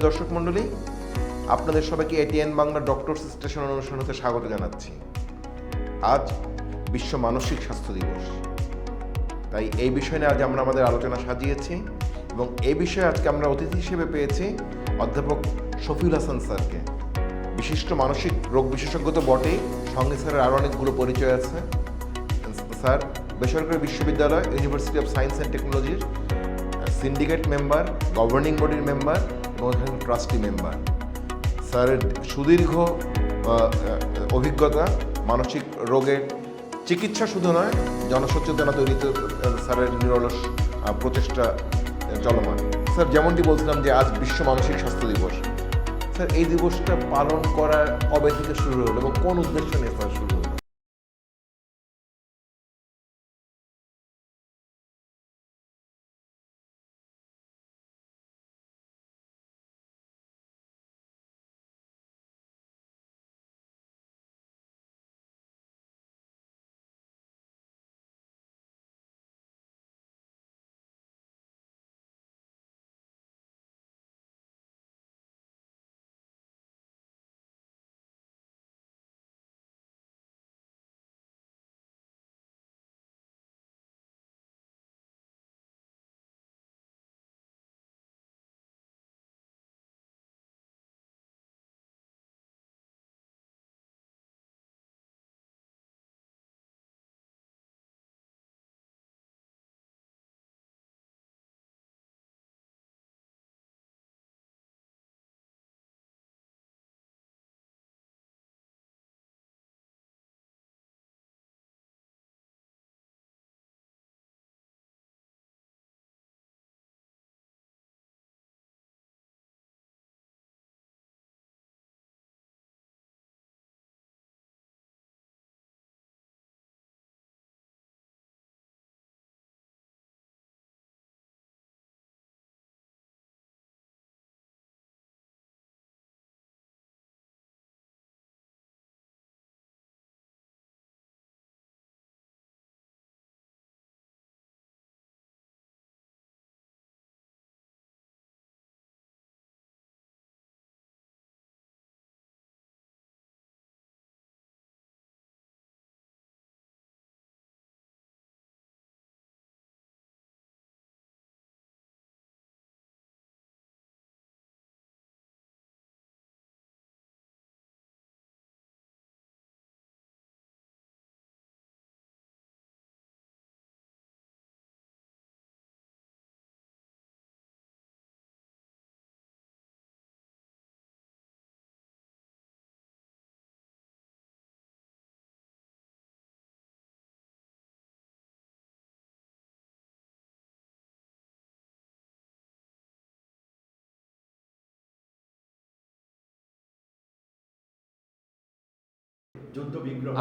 সুপ্রিয় দর্শক মণ্ডলী, আপনাদের সবাইকে এটিএন বাংলা ডক্টর স্টেশন অনুষ্ঠানতে স্বাগত জানাচ্ছি। আজ বিশ্ব মানসিক স্বাস্থ্য দিবস। তাই এই বিষয় নিয়ে আজ আমরা আমাদের আলোচনা সাজিয়েছি এবং এই বিষয়ে আজকে আমরা অতিথি হিসেবে পেয়েছি অধ্যাপক শফিউল হাসান স্যারকে। বিশিষ্ট মানসিক রোগ বিশেষজ্ঞ তো বটেই, সঙ্গে স্যারের আরও অনেকগুলো পরিচয় আছে। স্যার বেসরকারি বিশ্ববিদ্যালয় ইউনিভার্সিটি অফ সায়েন্স অ্যান্ড টেকনোলজির সিন্ডিকেট মেম্বার গভর্নিং বডির মেম্বার এখানে ট্রাস্টি মেম্বার। স্যারের সুদীর্ঘ অভিজ্ঞতা, মানসিক রোগের চিকিৎসা শুধু নয় জনসচেতনা তৈরিতে স্যারের নিরলস প্রচেষ্টা চলমান। স্যার, যেমনটি বলছিলাম যে আজ বিশ্ব মানসিক স্বাস্থ্য দিবস। স্যার, এই দিবসটা পালন করা কবে থেকে শুরু হলো এবং কোন উদ্দেশ্য নিয়ে স্যার?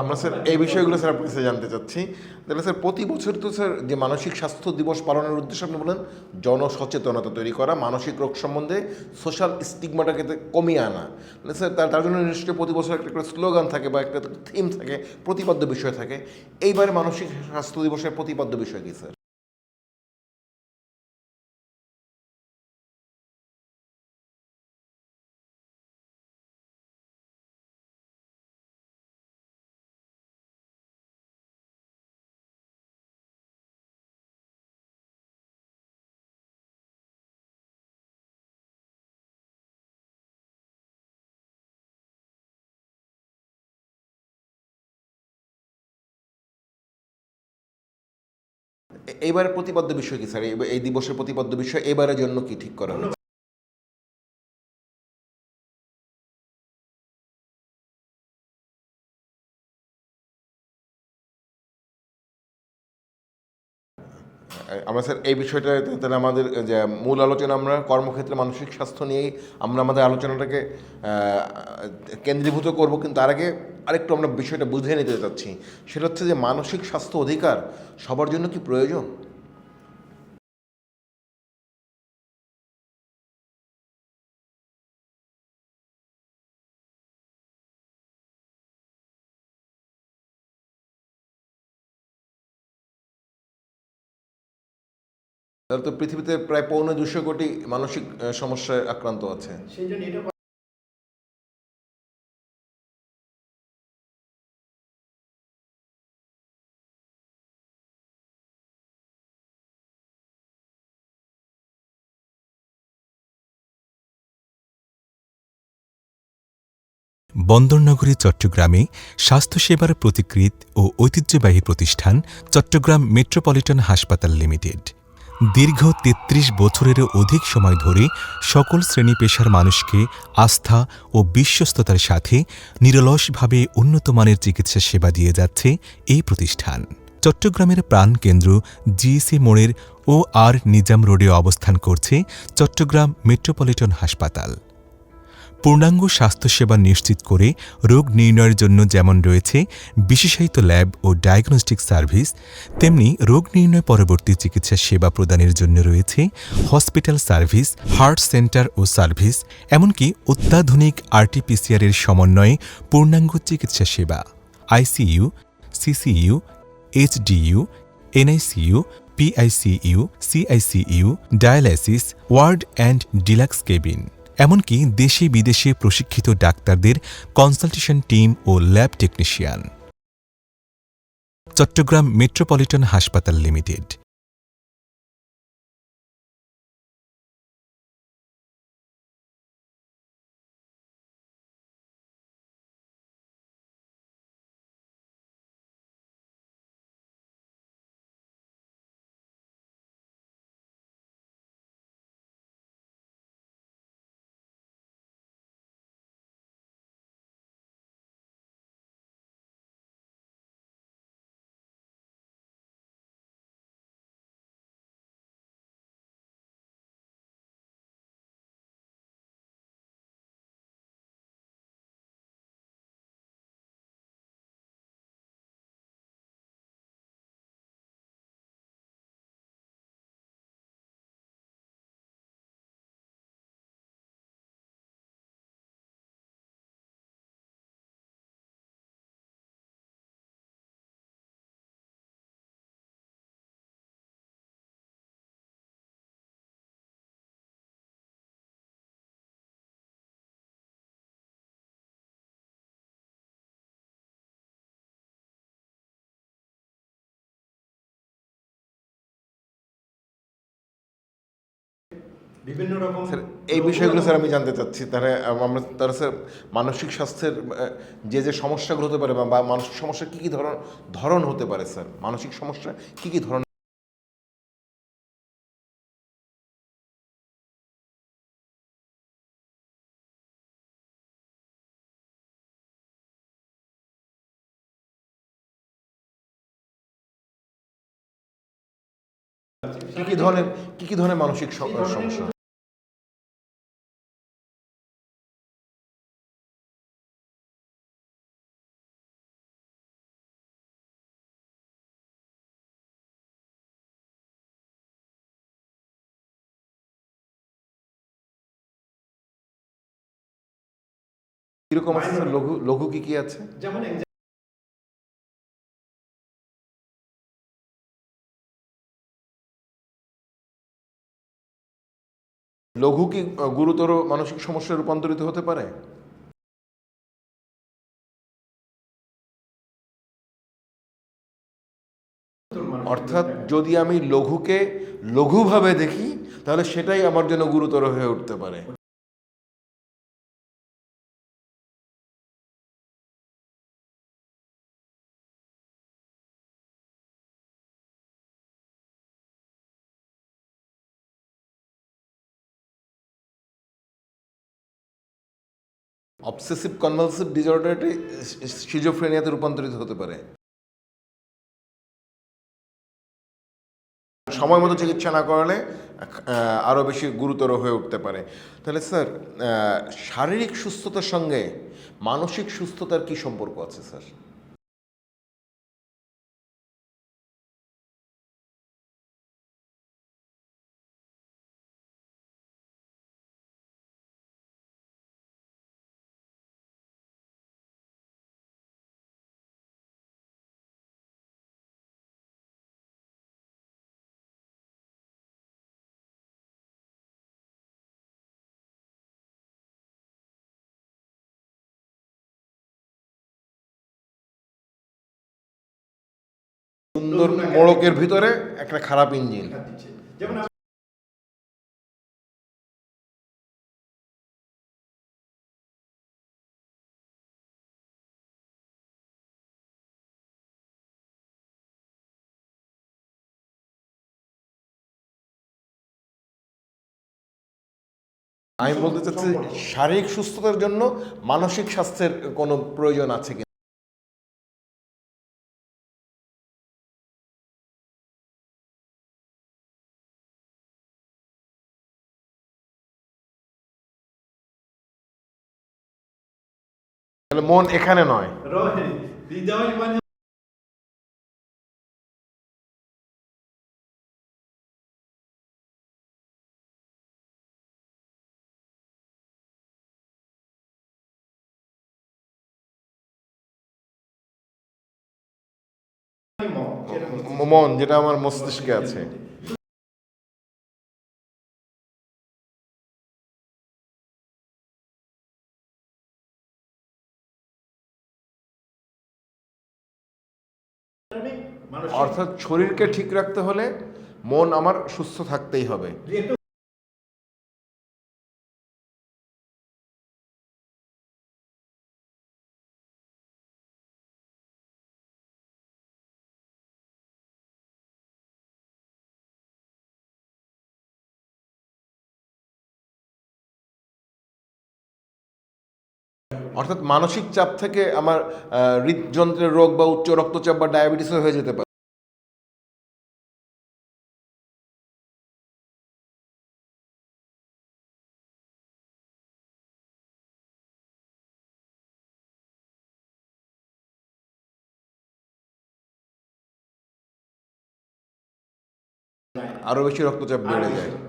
আমরা স্যার, এই বিষয়গুলো স্যার আপনার কাছে জানতে চাচ্ছি। তাহলে স্যার, প্রতি বছর তো স্যার যে মানসিক স্বাস্থ্য দিবস পালনের উদ্দেশ্যে আপনি বলেন, জনসচেতনতা তৈরি করা, মানসিক রোগ সম্বন্ধে সোশ্যাল স্টিগমাটাকে কমিয়ে আনা। তাহলে স্যার, তার তার জন্য নিশ্চয়ই প্রতি বছর একটা করে স্লোগান থাকে বা একটা থিম থাকে, প্রতিপাদ্য বিষয় থাকে। এইবারে মানসিক স্বাস্থ্য দিবসের প্রতিপাদ্য বিষয় কি, স্যার? এইবারের প্রতিপাদ্য বিষয় কি, স্যার? এই- দিবসের প্রতিপাদ্য বিষয় এবারের জন্য কি ঠিক করা হয়েছে? আমরা স্যার, এই বিষয়টা তাহলে আমাদের যে মূল আলোচনা, আমরা কর্মক্ষেত্রে মানসিক স্বাস্থ্য নিয়েই আমরা আমাদের আলোচনাটাকে কেন্দ্রীভূত করব, কিন্তু তার আগে আরেকটু আমরা বিষয়টা বুঝে নিতে চাচ্ছি। সেটা হচ্ছে যে মানসিক স্বাস্থ্য অধিকার সবার জন্য কি প্রয়োজন? তাহলে তো পৃথিবীতে প্রায় পৌনে দুশো কোটি মানসিক সমস্যায় আক্রান্ত আছে। সেই জন্য এটা বন্দরনগরী চট্টগ্রামে স্বাস্থ্যসেবার প্রতিকৃত ও ঐতিহ্যবাহী প্রতিষ্ঠান চট্টগ্রাম মেট্রোপলিটন হাসপাতাল লিমিটেড। দীর্ঘ ৩৩ বছরেরও অধিক সময় ধরে সকল শ্রেণি পেশার মানুষকে আস্থা ও বিশ্বস্ততার সাথে নিরলসভাবে উন্নতমানের চিকিৎসা সেবা দিয়ে যাচ্ছে এই প্রতিষ্ঠান। চট্টগ্রামের প্রাণকেন্দ্র জিএসি মোড়ের ও আর নিজাম রোডে অবস্থান করছে চট্টগ্রাম মেট্রোপলিটন হাসপাতাল। পূর্ণাঙ্গ স্বাস্থ্যসেবা নিশ্চিত করে রোগ নির্ণয়ের জন্য যেমন রয়েছে বিশেষায়িত ল্যাব ও ডায়াগনস্টিক সার্ভিস, তেমনি রোগ নির্ণয় পরবর্তী চিকিৎসা সেবা প্রদানের জন্য রয়েছে হসপিটাল সার্ভিস, হার্ট সেন্টার ও সার্ভিস, এমনকি অত্যাধুনিক আরটিপিসিআর এর সমন্বয়ে পূর্ণাঙ্গ চিকিৎসা সেবা, ICU, CCU, HDU, NICU, PICU, CICU, dialysis, ward and deluxe cabin. এমনকি দেশে বিদেশে প্রশিক্ষিত ডাক্তারদের কনসালটেশন টিম ও ল্যাব টেকনিশিয়ান। চট্টগ্রাম মেট্রোপলিটন হাসপাতাল লিমিটেড। বিভিন্ন রকম স্যার এই বিষয়গুলো স্যার আমি জানতে চাচ্ছি। তাহলে আমরা তারা স্যার মানসিক স্বাস্থ্যের যে যে সমস্যাগুলো হতে পারে বা মানসিক সমস্যা কী কী ধরন ধরন হতে পারে স্যার? মানসিক সমস্যা কী কী ধরন কী কী ধরনের কী কী ধরনের মানসিক সমস্যা? কীরকম আছে? লঘু লঘু কি কি আছে? যেমন লঘু কি গুরুতর মানসিক সমস্যায় রূপান্তরিত হতে পারে? অর্থাৎ যদি আমি লঘুকে লঘুভাবে দেখি তাহলে সেটাই আমার জন্য গুরুতর হয়ে উঠতে পারে। অবসেসিভ কনভালসিভ ডিজর্ডারটি সিজোফ্রেনিয়াতে রূপান্তরিত হতে পারে। সময় মতো চিকিৎসা না করালে আরও আরও বেশি গুরুতর হয়ে উঠতে পারে। তাহলে স্যার শারীরিক সুস্থতার সঙ্গে মানসিক সুস্থতার কি সম্পর্ক আছে, স্যার? সুন্দর মোড়কের ভিতরে একটা খারাপ ইঞ্জিন। আমি বলতে চাচ্ছি, শারীরিক সুস্থতার জন্য মানসিক স্বাস্থ্যের কোনো প্রয়োজন আছে কি তাহলে মন এখানে নয়। হৃদয় মানে মন, মন যেটা আমার মস্তিষ্কে আছে। অর্থাৎ শরীরকে ঠিক রাখতে হলে মন আমার সুস্থ থাকতেই হবে। অর্থাৎ মানসিক চাপ থেকে আমার হৃদযন্ত্রের রোগ বা উচ্চ রক্তচাপ বা ডায়াবেটিসও হয়ে যেতে পারে। আরও বেশি রক্তচাপ বেড়ে যায়।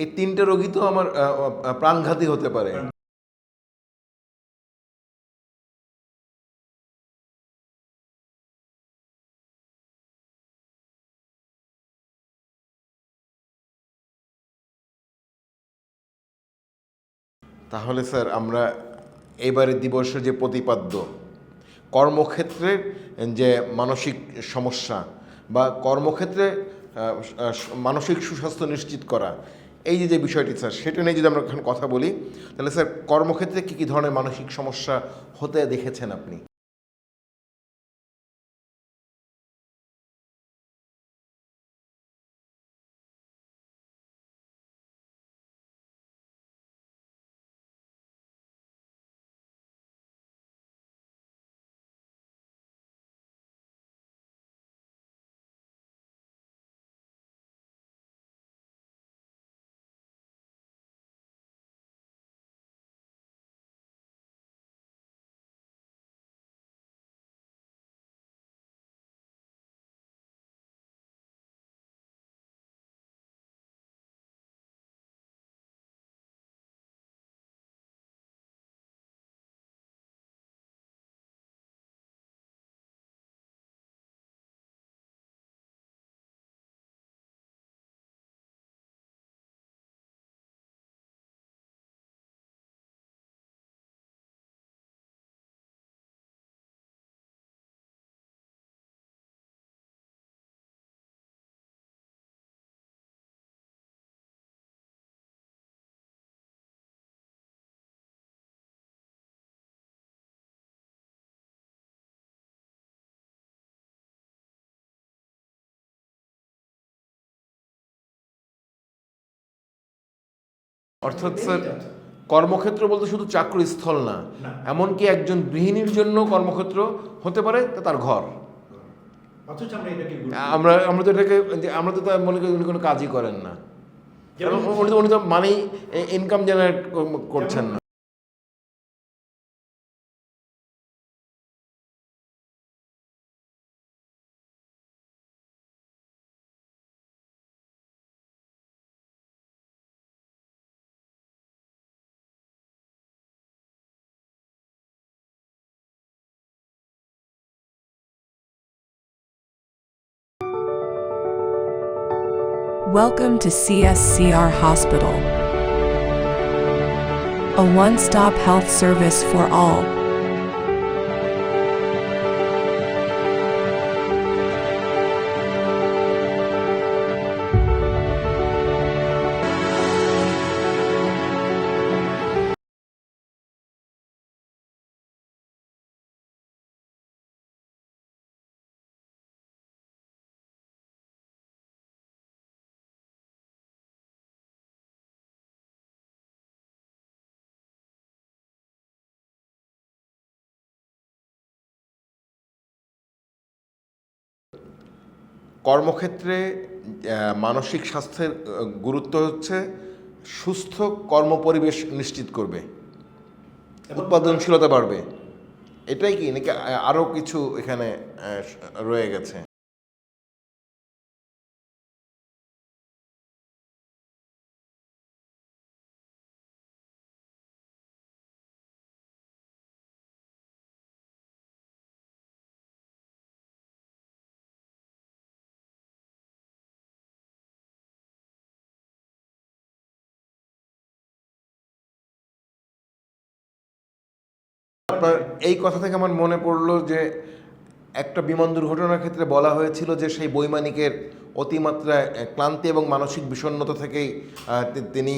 এই তিনটে রোগী তো আমার প্রাণঘাতী হতে পারে। তাহলে স্যার, আমরা এবারে দিবসের যে প্রতিপাদ্য কর্মক্ষেত্রের যে মানসিক সমস্যা বা কর্মক্ষেত্রে মানসিক সুস্বাস্থ্য নিশ্চিত করা এই যে যে বিষয়টি স্যার, সেটা নিয়ে যদি আমরা এখন কথা বলি, তাহলে স্যার, কর্মক্ষেত্রে কী কী ধরনের মানসিক সমস্যা হতে দেখেছেন আপনি? অর্থাৎ স্যার কর্মক্ষেত্র বলতে শুধু চাকরিস্থল না না। এমনকি একজন গৃহিণীর জন্য কর্মক্ষেত্র হতে পারে তা তার ঘর। আমরা আমরা তো এটাকে আমরা তো মনে করি উনি কোনো কাজই করেন না। যেমন- উনি তো উনি তো মানি ইনকাম জেনারেট করছেন না। Welcome to CSCR Hospital. a one stop health service for all. কর্মক্ষেত্রে মানসিক স্বাস্থ্যের গুরুত্ব হচ্ছে সুস্থ কর্মপরিবেশ নিশ্চিত করবে। উৎপাদনশীলতা বাড়বে। এটাই কি? নাকি আরও কিছু এখানে রয়ে গেছে? আপনার এই কথা থেকে আমার মনে পড়ল যে একটা বিমান দুর্ঘটনার ক্ষেত্রে বলা হয়েছিল যে সেই বৈমানিকের অতিমাত্রায় ক্লান্তি এবং মানসিক বিষণ্ণতা থেকেই তিনি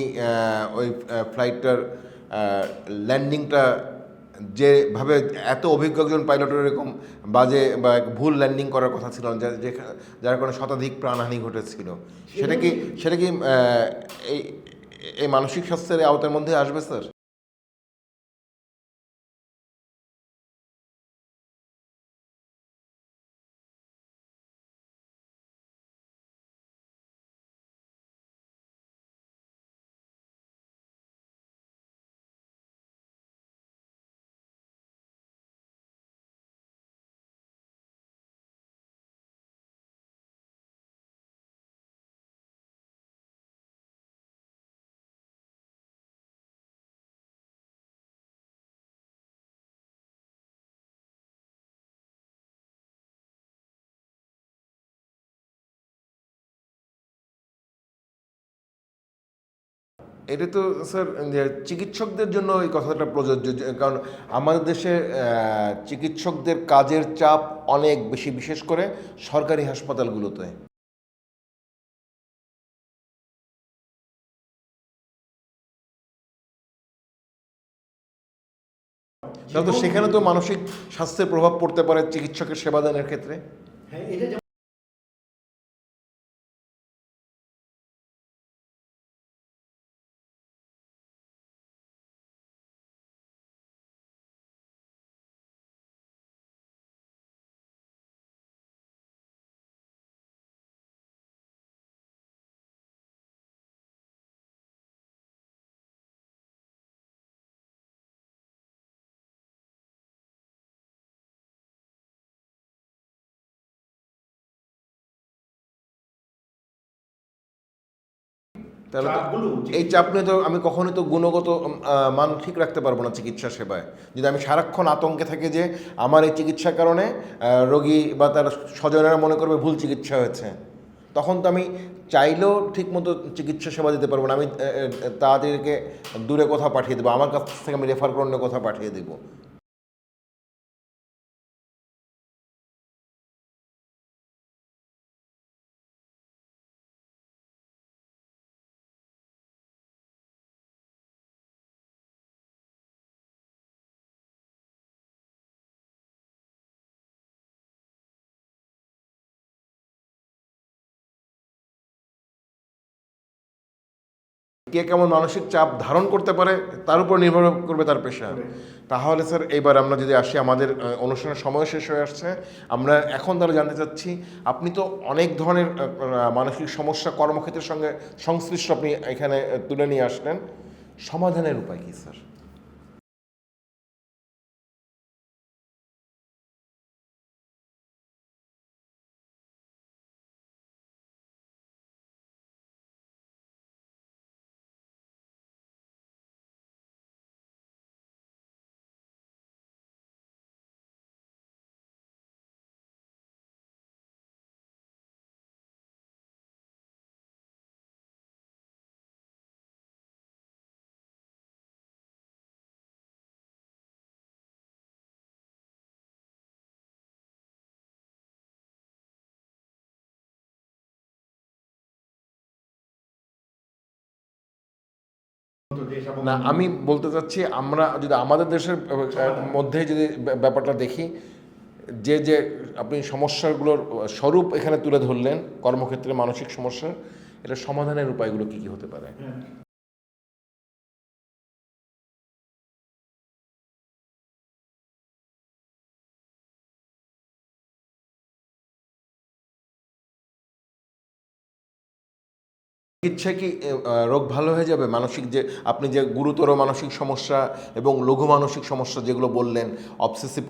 ওই ফ্লাইটটার ল্যান্ডিংটা যেভাবে এত অভিজ্ঞ একজন পাইলটের এরকম বাজে বা ভুল ল্যান্ডিং করার কথা ছিল যার কারণে শতাধিক প্রাণহানি ঘটেছিল। সেটা কি সেটা কি এই মানসিক স্বাস্থ্যের আওতার মধ্যে আসবে, স্যার? এটা তো স্যার চিকিৎসকদের জন্য এই কথাটা প্রযোজ্য কারণ আমাদের দেশে চিকিৎসকদের কাজের চাপ অনেক বেশি বিশেষ করে সরকারি হাসপাতালগুলোতে। তো সেখানে তো মানসিক স্বাস্থ্যের প্রভাব পড়তে পারে চিকিৎসকের সেবা সেবাদানের ক্ষেত্রে। হ্যাঁ এটা তাহলে এই চাপ নিয়ে তো আমি কখনোই তো গুণগত মান ঠিক রাখতে পারব না চিকিৎসা সেবায়। যদি আমি সারাক্ষণ আতঙ্কে থাকি যে আমার এই চিকিৎসার কারণে রোগী বা তার স্বজনেরা মনে করবে ভুল চিকিৎসা হয়েছে তখন তো আমি চাইলেও ঠিকমতো চিকিৎসা সেবা দিতে পারব না। আমি তাদেরকে দূরে কোথাও পাঠিয়ে দেবো আমার কাছ থেকে আমি রেফার করে অন্য কোথাও পাঠিয়ে দেবো। কে কেমন মানসিক চাপ ধারণ করতে পারে তার উপর নির্ভর করবে তার পেশা। তাহলে স্যার এইবার আমরা যদি আসি আমাদের অনুষ্ঠানের সময় শেষ হয়ে আসছে আমরা এখন তাহলে জানতে চাচ্ছি আপনি তো অনেক ধরনের মানসিক সমস্যা কর্মক্ষেত্রের সঙ্গে সংশ্লিষ্ট আপনি এখানে তুলে নিয়ে আসলেন। সমাধানের উপায় কী স্যার? না আমি বলতে চাচ্ছি আমরা যদি আমাদের দেশের মধ্যে যদি ব্যাপারটা দেখি যে যে আপনি সমস্যাগুলোর স্বরূপ এখানে তুলে ধরলেন কর্মক্ষেত্রে মানসিক সমস্যা এটা সমাধানের উপায়গুলো কি কি হতে পারে? চিকিৎসা কি রোগ ভালো হয়ে যাবে? মানসিক যে, আপনি যে গুরুতর মানসিক সমস্যা এবং লঘু মানসিক সমস্যা যেগুলো বললেন obsessive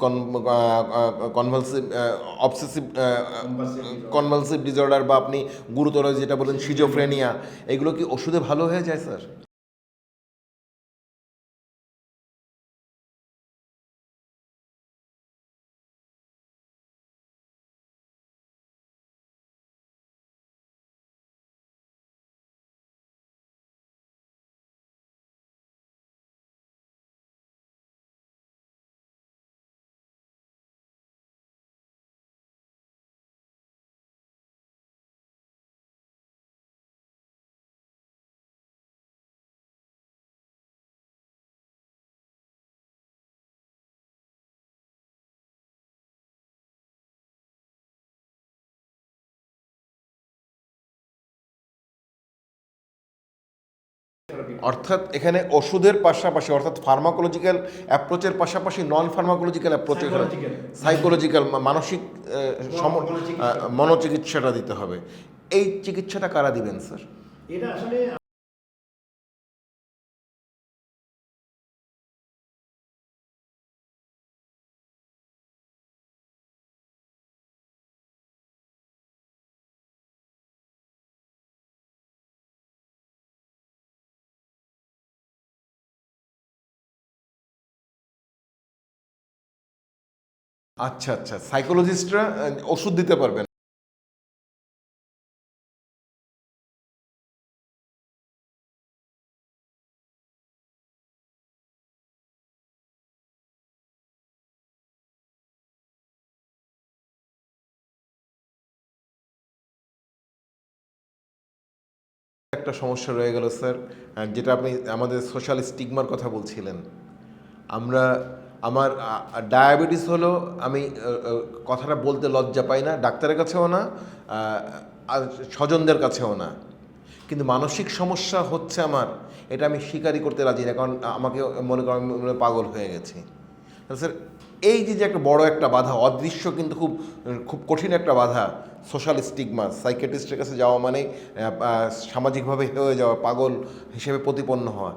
convulsive obsessive convulsive disorder বা আপনি গুরুতর যেটা বললেন সিজোফ্রেনিয়া এগুলো কি ওষুধে ভালো হয়ে যায়, স্যার? অর্থাৎ এখানে ওষুধের পাশাপাশি অর্থাৎ ফার্মাকোলজিক্যাল অ্যাপ্রোচের পাশাপাশি নন ফার্মাকোলজিক্যাল অ্যাপ্রোচ. সাইকোলজিক্যাল মানসিক মনোচিকিৎসাটা দিতে হবে। এই চিকিৎসাটা কারা দিবেন স্যার? এটা আসলে আচ্ছা আচ্ছা। সাইকোলজিস্টরা ওষুধ দিতে পারবেন। একটা সমস্যা রয়ে গেল, স্যার যেটা আপনি আমাদের সোশ্যাল স্টিগমার কথা বলছিলেন। আমরা আমার ডায়াবেটিস হলো, আমি কথাটা বলতে লজ্জা পাই না, ডাক্তারের কাছেও না আর স্বজনদের কাছেও না। কিন্তু মানসিক সমস্যা হচ্ছে আমার, এটা আমি স্বীকারই করতে রাজি না, কারণ আমাকে মনে করেন পাগল হয়ে গেছি। স্যার, এই যে যে একটা বড় একটা বাধা, অদৃশ্য কিন্তু খুব খুব কঠিন একটা বাধা সোশ্যাল স্টিগমা সাইকেট্রিস্টের কাছে যাওয়া মানে সামাজিকভাবে হয়ে যাওয়া, পাগল হিসেবে প্রতিপন্ন হওয়া।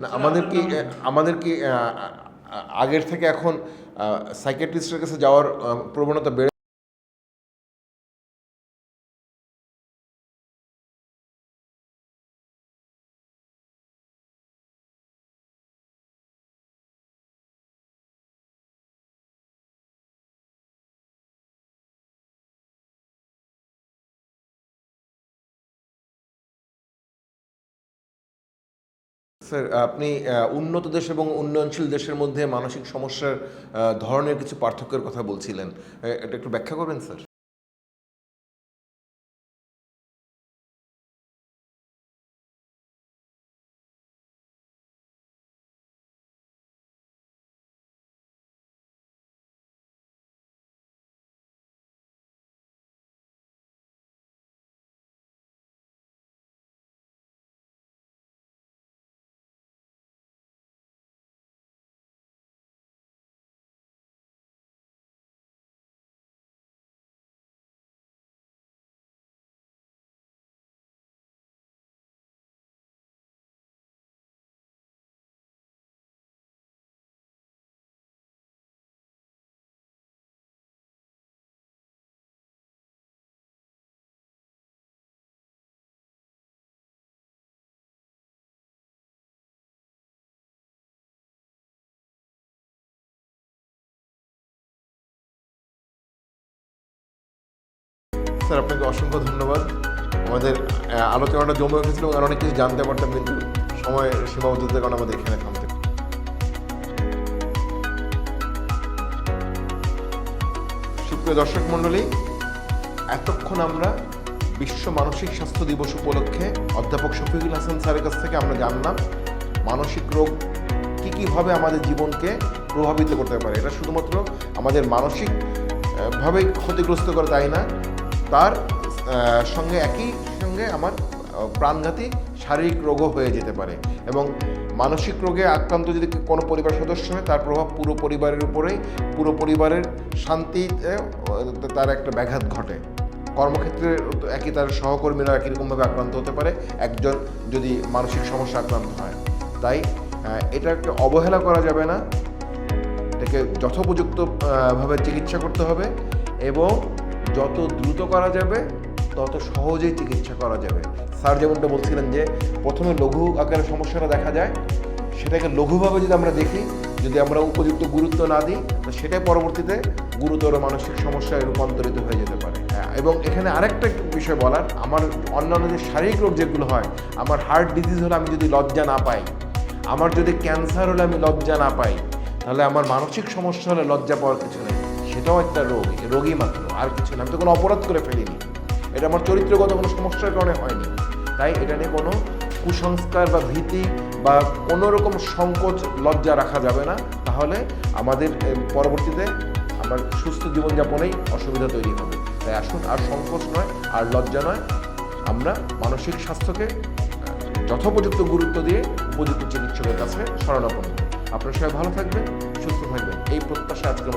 না আমাদের কি আমাদের কি আগের থেকে এখন সাইকেট্রিস্টের কাছে যাওয়ার প্রবণতা বেড়ে স্যার, আপনি উন্নত দেশ এবং উন্নয়নশীল দেশের মধ্যে মানসিক সমস্যার ধরনের কিছু পার্থক্যের কথা বলছিলেন। এটা একটু ব্যাখ্যা করবেন, স্যার? স্যার আপনাকে অসংখ্য ধন্যবাদ। আমাদের আলোচনাটা জমে উঠেছিল আর অনেক কিছু জানতে পারতাম কিন্তু সময় সীমাবদ্ধতার কারণে আমাদের এখানে থামতে সুপ্রিয় দর্শক মণ্ডলী এতক্ষণ আমরা বিশ্ব মানসিক স্বাস্থ্য দিবস উপলক্ষে অধ্যাপক শফিকুল হাসান স্যারের কাছ থেকে আমরা জানলাম মানসিক রোগ কী কীভাবে আমাদের জীবনকে প্রভাবিত করতে পারে। এটা শুধুমাত্র আমাদের মানসিক আহ, ভাবে ক্ষতিগ্রস্ত করে তাই না তার সঙ্গে একই সঙ্গে আমার প্রাণঘাতী শারীরিক রোগও হয়ে যেতে পারে এবং মানসিক রোগে আক্রান্ত যদি কোনো পরিবার সদস্য হয়, তার প্রভাব পুরো পরিবারের উপরেই, পুরো পরিবারের শান্তিতে তার একটা ব্যাঘাত ঘটে। কর্মক্ষেত্রে একই তার সহকর্মীরা একই রকমভাবে আক্রান্ত হতে পারে, একজন যদি মানসিক সমস্যা আক্রান্ত হয়। তাই এটাকে অবহেলা করা যাবে না। এটাকে যথোপযুক্তভাবে চিকিৎসা করতে হবে এবং যত দ্রুত করা যাবে তত সহজেই চিকিৎসা করা যাবে। স্যার যেমনটা বলছিলেন যে প্রথমে লঘু আকারে সমস্যাটা দেখা যায়। সেটাকে লঘুভাবে যদি আমরা দেখি যদি আমরা উপযুক্ত গুরুত্ব না দিই তো সেটাই পরবর্তীতে গুরুতর মানসিক সমস্যায় রূপান্তরিত হয়ে যেতে পারে। হ্যাঁ, এবং এখানে আরেকটা বিষয় বলার আমার অন্যান্য যে শারীরিক রোগ যেগুলো হয় আমার হার্ট ডিজিজ হলে আমি যদি লজ্জা না পাই আমার যদি ক্যান্সার হলে আমি লজ্জা না পাই তাহলে আমার মানসিক সমস্যা হলে লজ্জা পাওয়ার কিছু নেই। সেটাও একটা রোগ রোগই মাত্র। আর কিছু না। আমি তো কোনো অপরাধ করে ফেলিনি। এটা আমার চরিত্রগত কোনো সমস্যার কারণে হয়নি। তাই এটা নিয়ে কোনো কুসংস্কার বা ভীতি বা কোনো রকম সংকোচ লজ্জা রাখা যাবে না। তাহলে আমাদের পরবর্তীতে আমার সুস্থ জীবনযাপনেই অসুবিধা তৈরি হবে। তাই আসুন, আর সংকোচ নয়, আর লজ্জা নয়। আমরা মানসিক স্বাস্থ্যকে যথোপযুক্ত গুরুত্ব দিয়ে উপযুক্ত চিকিৎসকের কাছে শরণাপন্ন। আপনারা সবাই ভালো থাকবেন, সুস্থ থাকবেন। এই প্রত্যাশা আজকে আমাদের